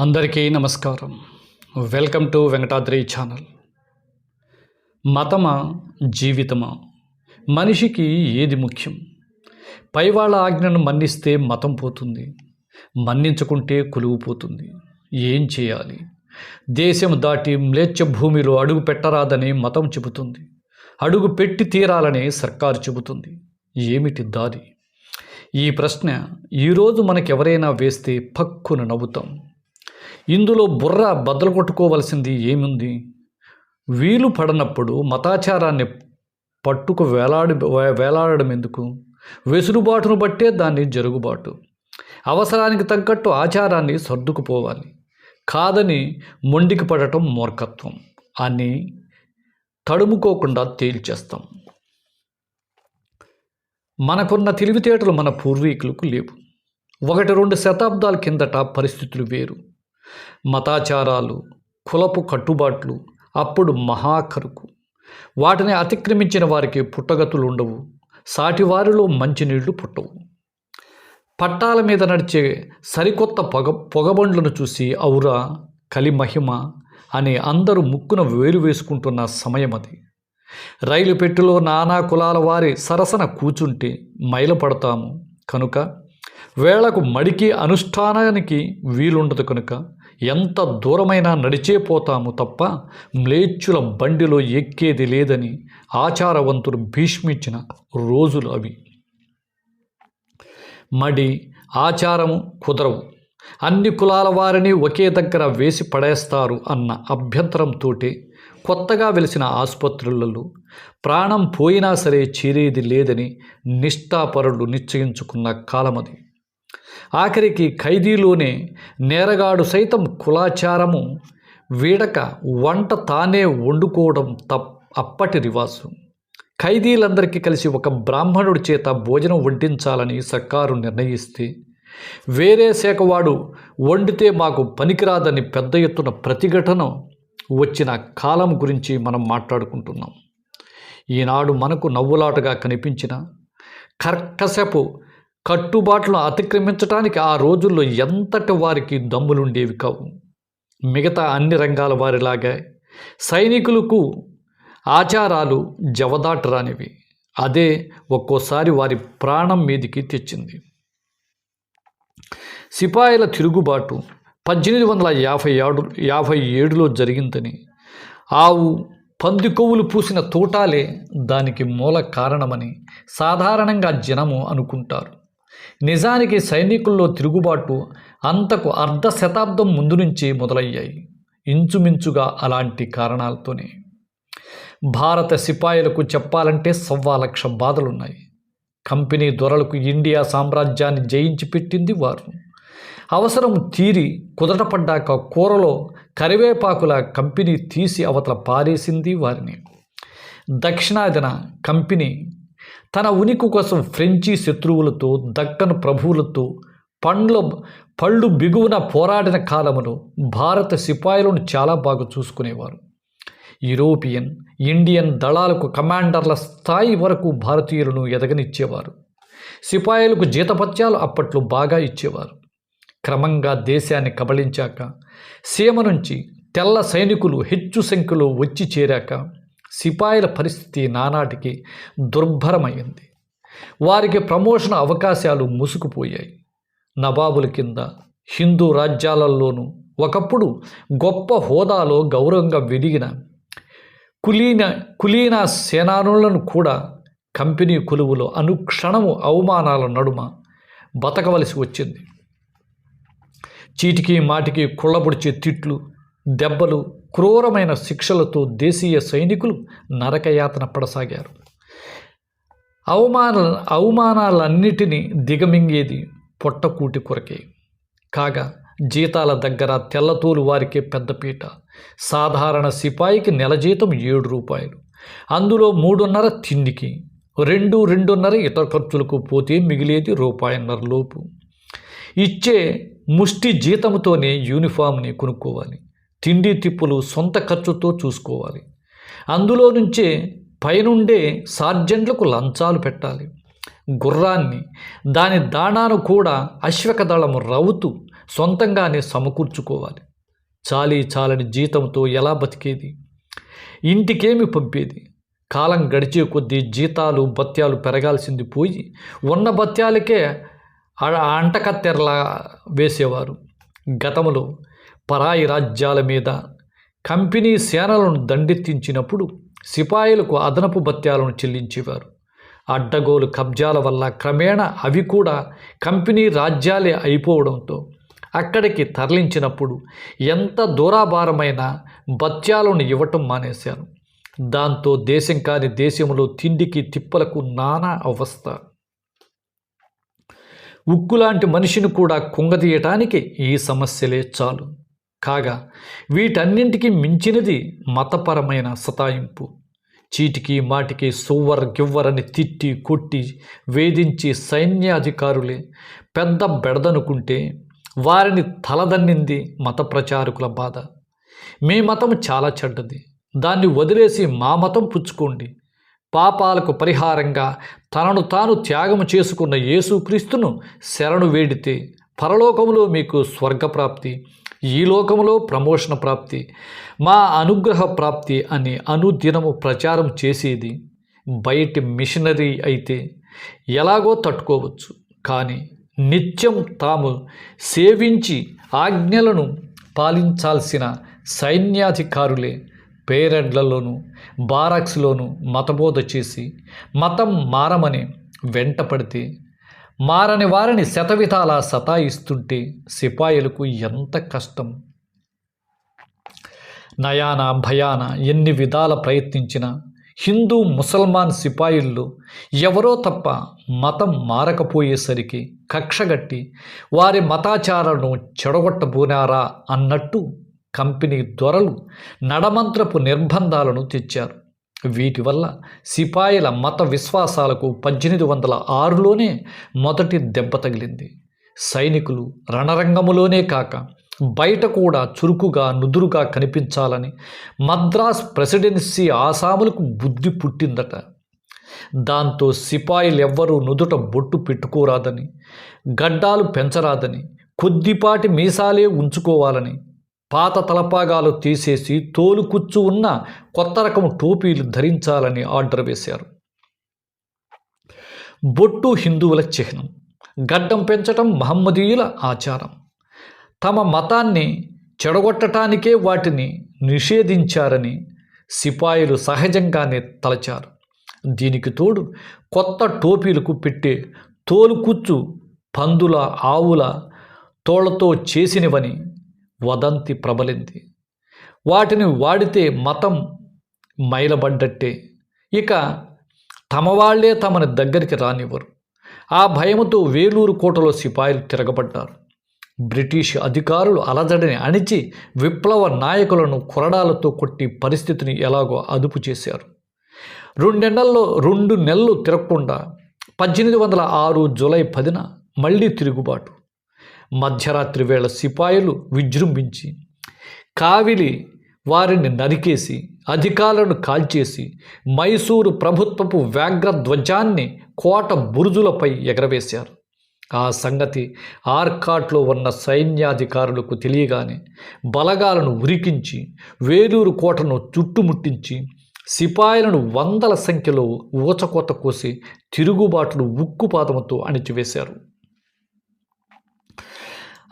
అందరికీ నమస్కారం. Welcome to Venkatadri channel. మతమా జీవితమా? మనిషికి ఏది ముఖ్యం? పైవాళ్ళ ఆజ్ఞను మన్నిస్తే మతం పోతుంది. మన్నించుకుంటే కొలువు పోతుంది. ఏం చేయాలి? దేశం దాటి మ్లేచ్ఛ భూమిలో అడుగు పెట్టరాదని మతం చెబుతుంది. అడుగు పెట్టి తీరాలని సర్కారు చెబుతుంది. ఏమిటి దారి? ఈ ప్రశ్న ఈరోజు మనకెవరైనా వేస్తే పక్కున నవ్వుతాం. ఇందులో బుర్ర బద్దలు కొట్టుకోవలసింది ఏముంది? వీలు పడనప్పుడు మతాచారాన్ని పట్టుకు వేలాడి వేలాడడం ఎందుకు? వెసులుబాటును బట్టే దాన్ని జరుగుబాటు. అవసరానికి తగ్గట్టు ఆచారాన్ని సర్దుకుపోవాలి. కాదని మొండికి పడటం మూర్ఖత్వం. అని తడుముకోకుండా తేల్చేస్తాం. మనకున్న తెలివితేటలు మన పూర్వీకులకు లేవు. ఒకటి రెండు శతాబ్దాల కిందట పరిస్థితులు వేరు. మతాచారాలు కులపు కట్టుబాట్లు అప్పుడు మహాకరుకు. వాటిని అతిక్రమించిన వారికి పుట్టగతులు ఉండవు సాటివారిలో మంచినీళ్ళు పుట్టవు. పట్టాల మీద నడిచే సరికొత్త పొగ పొగబండ్లను చూసి ఔరా కలిమహిమ అని అందరూ ముక్కున వేలు వేసుకుంటున్న సమయం అది. రైలు పెట్టెలో నానా కులాల వారి సరసన కూచుంటే మైలపడతాము కనుక వేళకు మడికి అనుష్ఠానానికి వీలుండదు కనుక ఎంత దూరమైనా నడిచే పోతాము తప్ప మ్లేచ్చుల బండిలో ఎక్కేది లేదని ఆచారవంతుడు భీష్మించిన రోజులు అవి. మడి ఆచారము కుదరవు. అన్ని కులాల వారిని ఒకే దగ్గర వేసి పడేస్తారు అన్న అభ్యంతరంతోటే కొత్తగా వెలిసిన ఆసుపత్రులలో ప్రాణం పోయినా సరే చేరేది లేదని నిష్ఠాపరులు నిశ్చయించుకున్న కాలమది. ఆఖరికి ఖైదీలోనే నేరగాడు సైతం కులాచారము వీడక వంట తానే వండుకోవడం తప్ అప్పటి రివాజు. ఖైదీలందరికీ కలిసి ఒక బ్రాహ్మణుడి చేత భోజనం వడ్డించాలని సర్కారు నిర్ణయిస్తే వేరే శాఖవాడు వండితే మాకు పనికిరాదని పెద్ద ఎత్తున ప్రతిఘటన వచ్చిన కాలం గురించి మనం మాట్లాడుకుంటున్నాం. ఈనాడు మనకు నవ్వులాటగా కనిపించిన కర్కశపు కట్టుబాట్లను అతిక్రమించడానికి ఆ రోజుల్లో ఎంతటి వారికి దమ్ములుండేవి కావు. మిగతా అన్ని రంగాల వారిలాగా సైనికులకు ఆచారాలు జవదాటరానివి. అదే ఒక్కోసారి వారి ప్రాణం మీదికి తెచ్చింది. సిపాయిల తిరుగుబాటు పద్దెనిమిది వందల యాభై ఏడు యాభై ఏడులో జరిగిందని ఆవు పంది కొవ్వులు పూసిన తోటాలే దానికి మూల కారణమని సాధారణంగా జనము అనుకుంటారు. నిజానికి సైనికుల్లో తిరుగుబాటు అంతకు అర్ధ శతాబ్దం ముందు నుంచి మొదలయ్యాయి. ఇంచుమించుగా అలాంటి కారణాలతోనే. భారత సిపాయిలకు చెప్పాలంటే సవ్వా లక్ష బాధలున్నాయి. కంపెనీ దొరలకు ఇండియా సామ్రాజ్యాన్ని జయించి పెట్టింది వారు. అవసరం తీరి కుదటపడ్డాక కూరలో కరివేపాకుల కంపెనీ తీసి అవతల పారేసింది వారిని. దక్షిణాదిన కంపెనీ తన ఉనికి కోసం ఫ్రెంచి శత్రువులతో దక్కన్ ప్రభువులతో పండ్ల పళ్ళు బిగువున పోరాడిన కాలమును భారత సిపాయిలను చాలా బాగా చూసుకునేవారు. యూరోపియన్ ఇండియన్ దళాలకు కమాండర్ల స్థాయి వరకు భారతీయులను ఎదగనిచ్చేవారు. సిపాయిలకు జీతపత్యాలు అప్పట్లో బాగా ఇచ్చేవారు. క్రమంగా దేశాన్ని కబళించాక సీమ నుంచి తెల్ల సైనికులు హెచ్చు సంఖ్యలో వచ్చి చేరాక సిపాయిల పరిస్థితి నానాటికి దుర్భరమైంది. వారికి ప్రమోషన్ అవకాశాలు ముసుకుపోయాయి నవాబుల కింద హిందూ రాజ్యాలలోనూ ఒకప్పుడు గొప్ప హోదాలో గౌరవంగా వెలిగిన కులీన కులీన సేనానులను కూడా కంపెనీ కొలువులో అనుక్షణము అవమానాల నడుమ బతకవలసి వచ్చింది. చీటికి మాటికి కుళ్ళబొడిచే తిట్లు దెబ్బలు క్రూరమైన శిక్షలతో దేశీయ సైనికులు నరకయాతన పడసాగారు. అవమాన అవమానాలన్నిటినీ దిగమింగేది పొట్టకూటి కొరకే. కాగా జీతాల దగ్గర తెల్లతోలు వారికే పెద్దపీట సాధారణ సిపాయికి నెల జీతం ఏడు రూపాయలు. అందులో మూడున్నర తిండికి రెండు రెండున్నర ఇతర ఖర్చులకు పోతే మిగిలేది రూపాయన్నర లోపు. ఇచ్చే ముష్టి జీతంతోనే యూనిఫామ్ని కొనుక్కోవాలి. తిండి తిప్పులు సొంత ఖర్చుతో చూసుకోవాలి. అందులో నుంచే పైనుండే సార్జెంట్లకు లంచాలు పెట్టాలి. గుర్రాన్ని దాని దాణాను కూడా అశ్వకదళము రవ్వుతూ సొంతంగానే సమకూర్చుకోవాలి. చాలీ చాలని జీతంతో ఎలా బతికేది? ఇంటికేమి పంపేది? కాలం గడిచే కొద్దీ జీతాలు బత్యాలు పెరగాల్సింది పోయి ఉన్న బత్యాలకే అంటకత్తెరలా వేసేవారు. గతంలో పరాయి రాజ్యాల మీద కంపెనీ సేనలను దండెత్తించినప్పుడు సిపాయిలకు అదనపు భత్యాలను చెల్లించేవారు. అడ్డగోలు కబ్జాల వల్ల క్రమేణా అవి కూడా కంపెనీ రాజ్యాలే అయిపోవడంతో అక్కడికి తరలించినప్పుడు ఎంత దూరాభారమైన భత్యాలను ఇవ్వటం మానేశారు దాంతో దేశం కాని దేశంలో తిండికి తిప్పలకు నానా అవస్థ. ఉక్కులాంటి మనిషిని కూడా కుంగదీయటానికి ఈ సమస్యలే చాలు. కాగా వీటన్నింటికి మించినది మతపరమైన సతాయింపు. చీటికి మాటికి సువ్వర్ గివ్వరని తిట్టి కొట్టి వేధించి సైన్యాధికారులే పెద్ద బెడదనుకుంటే వారిని తలదన్నింది మత ప్రచారకుల బాధ. మీ మతం చాలా చెడ్డది. దాన్ని వదిలేసి మా మతం పుచ్చుకోండి. పాపాలకు పరిహారంగా తనను తాను త్యాగం చేసుకున్న యేసుక్రీస్తును శరణు వేడితే పరలోకములో మీకు స్వర్గప్రాప్తి ఈ లోకములో ప్రమోషన్ ప్రాప్తి మా అనుగ్రహ ప్రాప్తి అని అనుదినము ప్రచారం చేసేది బయటి మిషనరీ అయితే ఎలాగో తట్టుకోవచ్చు. కానీ నిత్యం తాము సేవించి ఆజ్ఞలను పాలించాల్సిన సైన్యాధికారులే పేరెండ్లలోనూ బారాక్స్లోనూ మతబోధ చేసి మతం మారమని వెంటపడితే మారని వారిని శతవిధాలా సతాయిస్తుంటే సిపాయిలకు ఎంత కష్టం? నయాన భయాన ఎన్ని విధాల ప్రయత్నించినా హిందూ ముసల్మాన్ సిపాయిల్లో ఎవరో తప్ప మతం మారకపోయేసరికి కక్షగట్టి వారి మతాచారాలను చెడగొట్టబోనారా అన్నట్టు కంపెనీ దొరలు నడమంత్రపు నిర్బంధాలను తెచ్చారు. వీటి వల్ల సిపాయిల మత విశ్వాసాలకు పద్దెనిమిది వందల ఆరులోనే మొదటి దెబ్బ తగిలింది. సైనికులు రణరంగములోనే కాక బయట కూడా చురుకుగా నుదురుగా కనిపించాలని మద్రాస్ ప్రెసిడెన్సీ ఆసాములకు బుద్ధి పుట్టిందట. దాంతో సిపాయిలు ఎవ్వరూ నుదుట బొట్టు పెట్టుకోరాదని గడ్డాలు పెంచరాదని కొద్దిపాటి మీసాలే ఉంచుకోవాలని పాత తలపాగాలు తీసేసి తోలుకుచ్చు ఉన్న కొత్త రకం టోపీలు ధరించాలని ఆర్డర్ వేశారు. బొట్టు హిందువుల చిహ్నం గడ్డం పెంచటం మహమ్మదీయుల ఆచారం. తమ మతాన్ని చెడగొట్టటానికే వాటిని నిషేధించారని సిపాయిలు సహజంగానే తలచారు. దీనికి తోడు కొత్త టోపీలకు పెట్టే తోలుకుచ్చు పందుల ఆవుల తోళ్ళతో చేసినవని వదంతి ప్రబలింది. వాటిని వాడితే మతం మైలబడ్డట్టే. ఇక తమ వాళ్ళే తమని దగ్గరికి రానివ్వరు. ఆ భయముతో వేలూరు కోటలో సిపాయిలు తిరగబడ్డారు. బ్రిటిష్ అధికారులు అలజడిని అణిచి విప్లవ నాయకులను కొరడాలతో కొట్టి పరిస్థితిని ఎలాగో అదుపు చేశారు. రెండెండల్లో రెండు నెలలు తిరగకుండా పద్దెనిమిది వందల ఆరు జూలై పదిన మళ్ళీ తిరుగుబాటు. మధ్యరాత్రి వేళ సిపాయిలు విజృంభించి కావిలి వారిని నరికేసి అధికారులను కాల్చేసి మైసూరు ప్రభుత్వపు వ్యాఘ్ర ధ్వజాన్ని కోట బురుజులపై ఎగరవేశారు. ఆ సంగతి ఆర్కాట్లో ఉన్న సైన్యాధికారులకు తెలియగానే బలగాలను ఉరికించి వేలూరు కోటను చుట్టుముట్టించి సిపాయిలను వందల సంఖ్యలో ఊచకోత కోసి తిరుగుబాటును ఉక్కుపాదముతో అణిచివేశారు.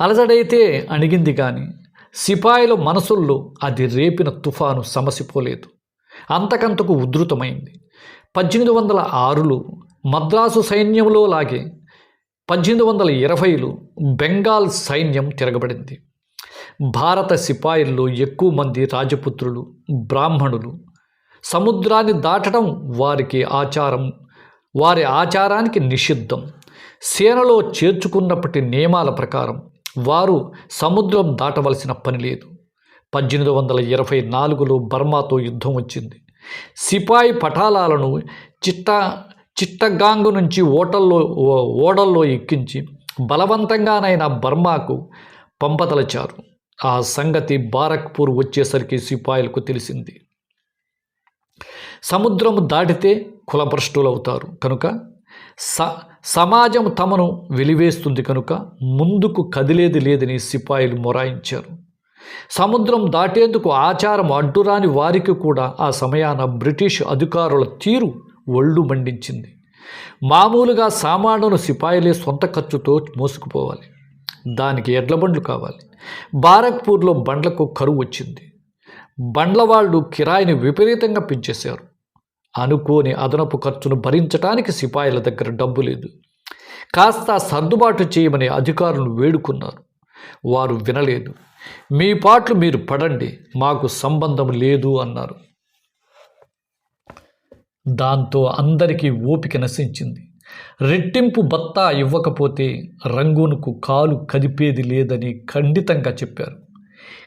అలజడైతే అణిగింది కానీ సిపాయిల మనసుల్లో అది రేపిన తుఫాను సమసిపోలేదు. అంతకంతకు ఉధృతమైంది. పద్దెనిమిది వందల ఆరులో మద్రాసు సైన్యంలో లాగే పద్దెనిమిది వందల ఇరవైలో బెంగాల్ సైన్యం తిరగబడింది. భారత సిపాయిల్లో ఎక్కువ మంది రాజపుత్రులు బ్రాహ్మణులు. సముద్రాన్ని దాటడం వారికి ఆచారం వారి ఆచారానికి నిషిద్ధం. సేనలో చేర్చుకున్నప్పటి నియమాల ప్రకారం వారు సముద్రం దాటవలసిన పని లేదు. పద్దెనిమిది వందల ఇరవై నాలుగులో బర్మాతో యుద్ధం వచ్చింది. సిపాయి పటాలాలను చిట్ట చిట్టగాంగు నుంచి ఓటల్లో ఓ- ఓడల్లో ఎక్కించి బలవంతంగానైనా బర్మాకు పంపతలచారు ఆ సంగతి బారక్పూర్ వచ్చేసరికి సిపాయిలకు తెలిసింది. సముద్రం దాటితే కులభ్రష్టులవుతారు. కనుక స సమాజం తమను వెలివేస్తుంది కనుక ముందుకు కదిలేది లేదని సిపాయిలు మొరాయించారు. సముద్రం దాటేందుకు ఆచారం అడ్డురాని వారికి కూడా ఆ సమయాన బ్రిటిష్ అధికారుల తీరు ఒళ్ళు మండించింది. మామూలుగా సామానును సిపాయిలే సొంత ఖర్చుతో మోసుకుపోవాలి. దానికి ఎడ్ల బండ్లు కావాలి. బారక్పూర్లో బండ్లకు కరువు వచ్చింది. బండ్ల వాళ్ళు కిరాయిని విపరీతంగా పెంచేశారు. అనుకోని అదనపు ఖర్చును భరించడానికి సిపాయిల దగ్గర డబ్బు లేదు. కాస్త సర్దుబాటు చేయమని అధికారులు వేడుకున్నారు. వారు వినలేదు. మీ పాటలు మీరు పడండి మాకు సంబంధం లేదు అన్నారు. దాంతో అందరికీ ఓపిక నశించింది. రెట్టింపు బత్తా ఇవ్వకపోతే రంగూనుకు కాలు కదిపేది లేదని ఖండితంగా చెప్పారు.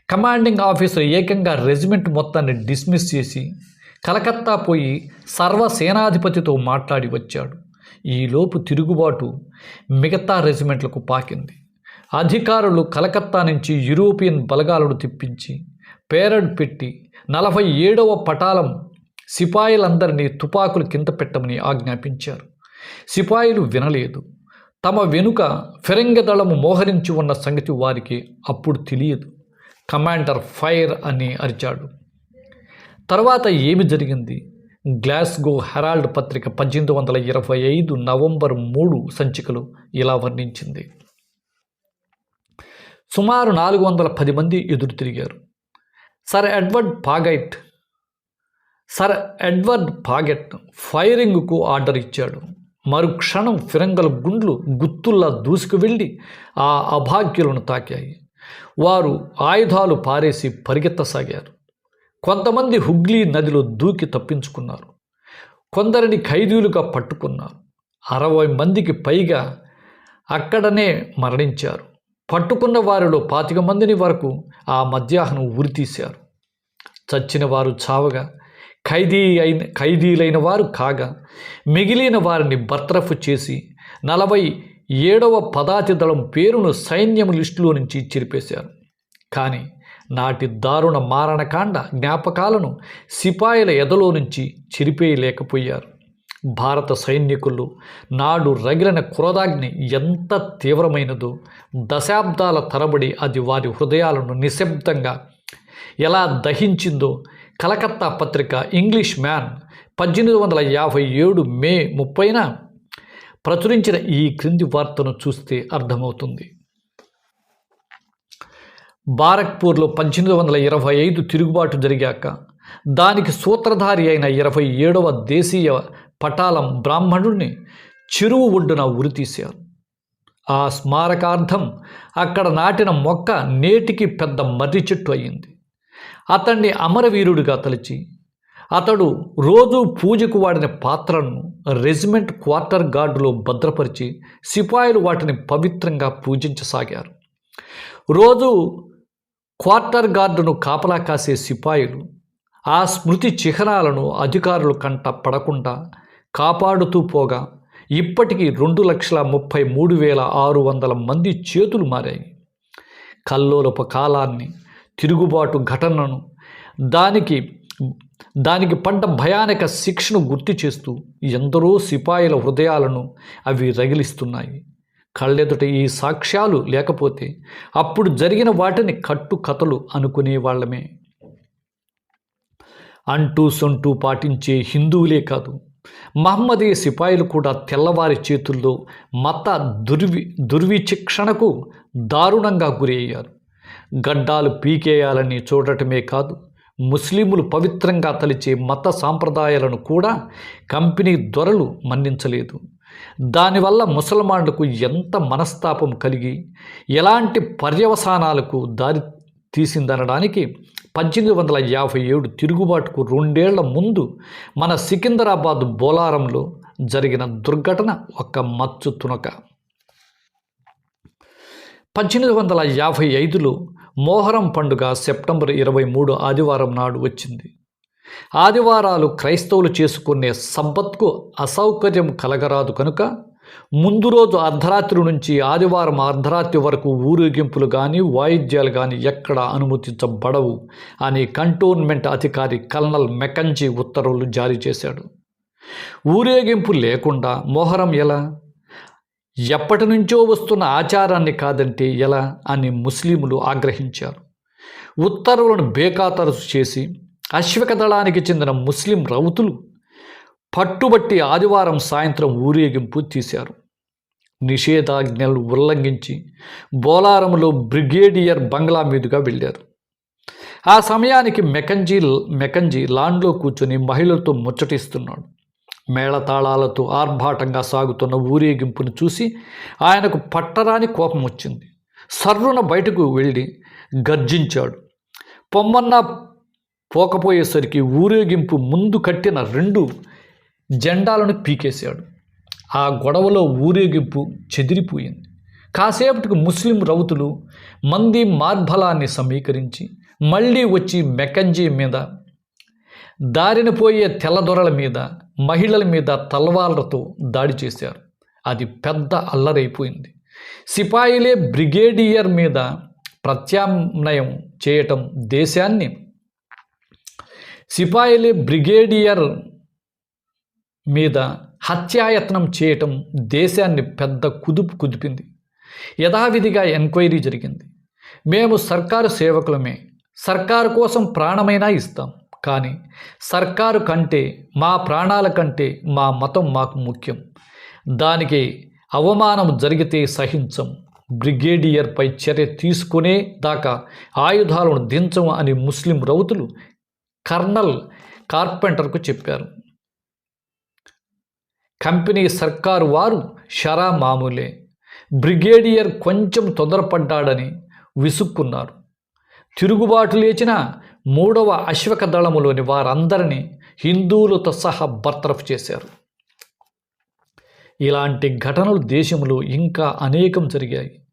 కమాండింగ్ ఆఫీసర్ ఏకంగా రెజిమెంట్ మొత్తాన్ని డిస్మిస్ చేసి కలకత్తా పోయి సర్వసేనాధిపతితో మాట్లాడి వచ్చాడు. ఈలోపు తిరుగుబాటు మిగతా రెజిమెంట్లకు పాకింది. అధికారులు కలకత్తా నుంచి యూరోపియన్ బలగాలను తిప్పించి పేరడ్ పెట్టి నలభై ఏడవ పటాలం సిపాయిలందరినీ తుపాకులు కింద పెట్టమని ఆజ్ఞాపించారు. సిపాయిలు వినలేదు. తమ వెనుక ఫిరంగి దళము మోహరించి ఉన్న సంగతి వారికి అప్పుడు తెలియదు. కమాండర్ ఫైర్ అని అరిచాడు. తర్వాత ఏమి జరిగింది? గ్లాస్గో హెరాల్డ్ పత్రిక పద్దెనిమిది వందల ఇరవై ఐదు నవంబర్ మూడు సంచికలు ఇలా వర్ణించింది. సుమారు నాలుగు వందల పది మంది ఎదురు తిరిగారు. Sir Edward Paget sir Edward Paget ఫైరింగ్కు order ఇచ్చాడు. మరుక్షణం ఫిరంగల గుండ్లు గుత్తుల్లా దూసుకు వెళ్ళి ఆ అభాగ్యులను తాకాయి. వారు ఆయుధాలు పారేసి పరిగెత్తసాగారు. కొంతమంది హుగ్లీ నదిలో దూకి తప్పించుకున్నారు. కొందరిని ఖైదీలుగా పట్టుకున్నారు. అరవై మందికి పైగా అక్కడనే మరణించారు. పట్టుకున్న వారిలో పాతిక మందిని వరకు ఆ మధ్యాహ్నం ఉరితీశారు. చచ్చిన వారు చావగా ఖైదీ అయిన ఖైదీలైన వారు కాగా మిగిలిన వారిని బర్తరఫ్ చేసి నలభై ఏడవ పదాతి దళం పేరును సైన్యం లిస్టులో నుంచి చెరిపేశారు. కానీ నాటి దారుణ మారణకాండ జ్ఞాపకాలను సిపాయిల ఎదలో నుంచి చిరిపేయలేకపోయారు. భారత సైనికులు నాడు రగిలిన క్రోధాగ్ని ఎంత తీవ్రమైనదో దశాబ్దాల తరబడి అది వారి హృదయాలను నిశ్శబ్దంగా ఎలా దహించిందో కలకత్తా పత్రిక ఇంగ్లీష్ మ్యాన్ పద్దెనిమిది వందల యాభై ఏడు మే ముప్పైన ప్రచురించిన ఈ క్రింది వార్తను చూస్తే అర్థమవుతుంది. బారక్పూర్లో పద్దెనిమిది వందల ఇరవై ఐదు తిరుగుబాటు జరిగాక దానికి సూత్రధారి అయిన ఇరవై ఏడవ దేశీయ పటాలం బ్రాహ్మణుడిని చెరువు ఒడ్డున ఉరితీశారు. ఆ స్మారకార్థం అక్కడ నాటిన మొక్క నేటికి పెద్ద మర్రి చెట్టు అయ్యింది అతన్ని అమరవీరుడిగా తలిచి అతడు రోజు పూజకు వాడిన పాత్రను రెజిమెంట్ క్వార్టర్ గార్డులో భద్రపరిచి సిపాయిలు వాటిని పవిత్రంగా పూజించసాగారు. రోజు క్వార్టర్ గార్డును కాపలా కాసే సిపాయిలు ఆ స్మృతి చిహ్నాలను అధికారులు కంట పడకుండా కాపాడుతూ పోగా ఇప్పటికీ రెండు లక్షల ముప్పై మూడు వేల ఆరు వందల మంది చేతులు మారాయి. కల్లోలప కాలాన్ని తిరుగుబాటు ఘటనను దానికి దానికి పడ్డ భయానక శిక్షను గుర్తు చేస్తూ ఎందరో సిపాయిల హృదయాలను అవి రగిలిస్తున్నాయి. కళ్ళెదుట ఈ సాక్ష్యాలు లేకపోతే అప్పుడు జరిగిన వాటిని కట్టు కథలు అనుకునే వాళ్ళమే. అంటూ సొంటూ పాటించే హిందువులే కాదు మహమ్మదీయ సిపాయిలు కూడా తెల్లవారి చేతుల్లో మత దుర్వి దుర్విచక్షణకు దారుణంగా గురి అయ్యారు గడ్డాలు పీకేయాలని చూడటమే కాదు ముస్లింలు పవిత్రంగా తలిచే మత సాంప్రదాయాలను కూడా కంపెనీ దొరలు మన్నించలేదు. దానివల్ల ముసల్మాన్లకు ఎంత మనస్తాపం కలిగి ఎలాంటి పర్యవసానాలకు దారి తీసిందనడానికి పద్దెనిమిది వందల యాభై ఏడు తిరుగుబాటుకు రెండేళ్ళ ముందు మన సికింద్రాబాద్ బోలారంలో జరిగిన దుర్ఘటన ఒక మచ్చు తునక. పద్దెనిమిది వందల యాభై ఐదులో మోహరం పండుగ సెప్టెంబర్ ఇరవై మూడు ఆదివారం నాడు వచ్చింది. ఆదివారాలు క్రైస్తవులు చేసుకునే సబ్బత్కు అసౌకర్యం కలగరాదు కనుక ముందు రోజు అర్ధరాత్రి నుంచి ఆదివారం అర్ధరాత్రి వరకు ఊరేగింపులు కానీ వాయిద్యాలు కానీ ఎక్కడ అనుమతించబడవు అని కంటోన్మెంట్ అధికారి కల్నల్ మెకంజీ ఉత్తర్వులు జారీ చేశాడు. ఊరేగింపు లేకుండా మొహరం ఎలా? ఎప్పటి నుంచో వస్తున్న ఆచారాన్ని కాదంటే ఎలా అని ముస్లింలు ఆగ్రహించారు. ఉత్తర్వులను బేఖాతరు చేసి అశ్వకదళానికి చెందిన ముస్లిం రౌతులు పట్టుబట్టి ఆదివారం సాయంత్రం ఊరేగింపు తీశారు. నిషేధాజ్ఞలు ఉల్లంఘించి బోలారంలో బ్రిగేడియర్ బంగ్లా మీదుగా వెళ్ళారు. ఆ సమయానికి మెకంజీ మెకంజీ లాన్లో కూర్చొని మహిళలతో ముచ్చటిస్తున్నాడు. మేళతాళాలతో ఆర్భాటంగా సాగుతున్న ఊరేగింపును చూసి ఆయనకు పట్టరాని కోపం వచ్చింది. సర్రున బయటకు వెళ్ళి గర్జించాడు. పొమ్మన్న పోకపోయేసరికి ఊరేగింపు ముందు కట్టిన రెండు జెండాలను పీకేశాడు. ఆ గొడవలో ఊరేగింపు చెదిరిపోయింది. కాసేపటికి ముస్లిం రౌతులు మంది మార్బలాన్ని సమీకరించి మళ్ళీ వచ్చి మెకంజీ మీద దారిన పోయే తెల్లదొరల మీద మహిళల మీద తల్వాళ్ళతో దాడి చేశారు. అది పెద్ద అల్లరైపోయింది. సిపాయిలే బ్రిగేడియర్ మీద ప్రత్యామ్నాయం చేయటం దేశాన్ని సిపాయిలే బ్రిగేడియర్ మీద హత్యాయత్నం చేయటం దేశాన్ని పెద్ద కుదుపు కుదిపింది. యథావిధిగా ఎంక్వైరీ జరిగింది. మేము సర్కారు సేవకులమే. సర్కారు కోసం ప్రాణమైనా ఇస్తాం. కానీ సర్కారు కంటే మా ప్రాణాల కంటే మా మతం మాకు ముఖ్యం. దానికి అవమానం జరిగితే సహించం. బ్రిగేడియర్పై చర్య తీసుకునే దాకా ఆయుధాలను దించం అని ముస్లిం రౌతులు కర్నల్ కార్పెంటర్కు చెప్పారు. కంపెనీ సర్కారు వారు షరా మామూలే. బ్రిగేడియర్ కొంచెం తొందరపడ్డాడని విసుక్కున్నారు. తిరుగుబాటు లేచిన మూడవ అశ్వక దళములోని వారందరినీ హిందువులతో సహా బర్తరఫ్ చేశారు. ఇలాంటి ఘటనలు దేశంలో ఇంకా అనేకం జరిగాయి.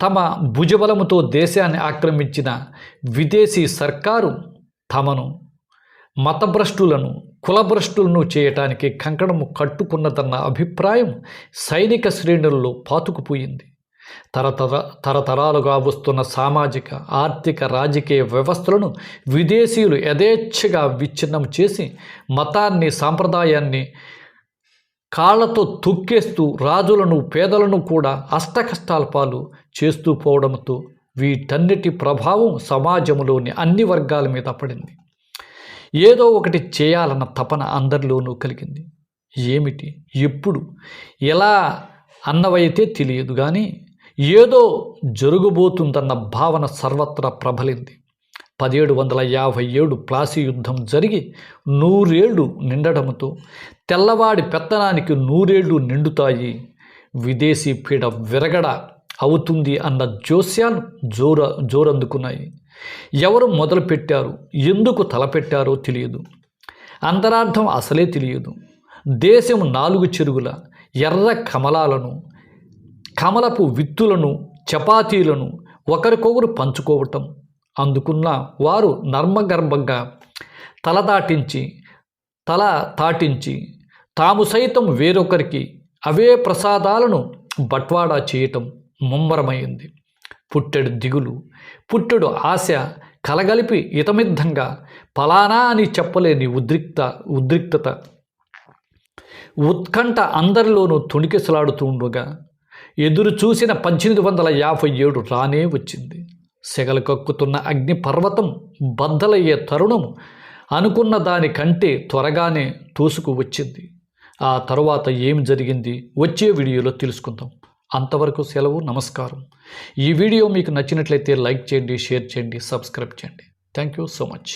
తమ భుజబలముతో దేశాన్ని ఆక్రమించిన విదేశీ సర్కారు తమను మతభ్రష్టులను కులభ్రష్టులను చేయటానికి కంకణము కట్టుకున్నదన్న అభిప్రాయం సైనిక శ్రేణుల్లో పాతుకుపోయింది. తరతర తరతరాలుగా వస్తున్న సామాజిక ఆర్థిక రాజకీయ వ్యవస్థలను విదేశీయులు యథేచ్ఛగా విచ్ఛిన్నం చేసి మతాన్ని సాంప్రదాయాన్ని కాళ్ళతో తొక్కేస్తూ రాజులను పేదలను కూడా అష్టకష్టాల పాలు చేస్తూ పోవడంతో వీటన్నిటి ప్రభావం సమాజంలోని అన్ని వర్గాల మీద పడింది. ఏదో ఒకటి చేయాలన్న తపన అందరిలోనూ కలిగింది. ఏమిటి? ఎప్పుడు? ఎలా అన్నవైతే తెలియదు కానీ ఏదో జరుగుబోతుందన్న భావన సర్వత్రా ప్రబలింది. పదిహేడు వందల యాభై ఏడు ప్లాసీ యుద్ధం జరిగి నూరేళ్ళు నిండడంతో తెల్లవాడి పెత్తనానికి నూరేళ్ళు నిండుతాయి. విదేశీ పీడ విరగడ అవుతుంది అన్న జోస్యాలు జోర జోరందుకున్నాయి. ఎవరు మొదలుపెట్టారు? ఎందుకు తలపెట్టారో తెలియదు. అంతరార్థం అసలే తెలియదు. దేశం నాలుగు చెరుగుల ఎర్ర కమలాలను కమలపు విత్తులను చపాతీలను ఒకరికొకరు పంచుకోవటం. అందుకున్న వారు నర్మగర్భంగా తల దాటించి తల తాటించి తాము సైతం వేరొకరికి అవే ప్రసాదాలను బట్వాడా చేయటం ముమ్మరమైంది. పుట్టెడు దిగులు పుట్టెడు ఆశ కలగలిపి ఇతమిద్ధంగా ఫలానా అని చెప్పలేని ఉద్రిక్త ఉద్రిక్తత. ఉత్కంఠ అందరిలోనూ తుణికిసలాడుతుండగా ఎదురు చూసిన పద్దెనిమిది వందల యాభై ఏడు రానే వచ్చింది. సెగలు కక్కుతున్న అగ్ని పర్వతం బద్దలయ్యే తరుణం అనుకున్న దానికంటే త్వరగానే తోసుకు వచ్చింది ఆ తర్వాత ఏం జరిగింది? వచ్చే వీడియోలో తెలుసుకుందాం. అంతవరకు సెలవు నమస్కారం. ఈ వీడియో మీకు నచ్చినట్లయితే లైక్ చేయండి షేర్ చేయండి సబ్స్క్రైబ్ చేయండి. Thank you so much.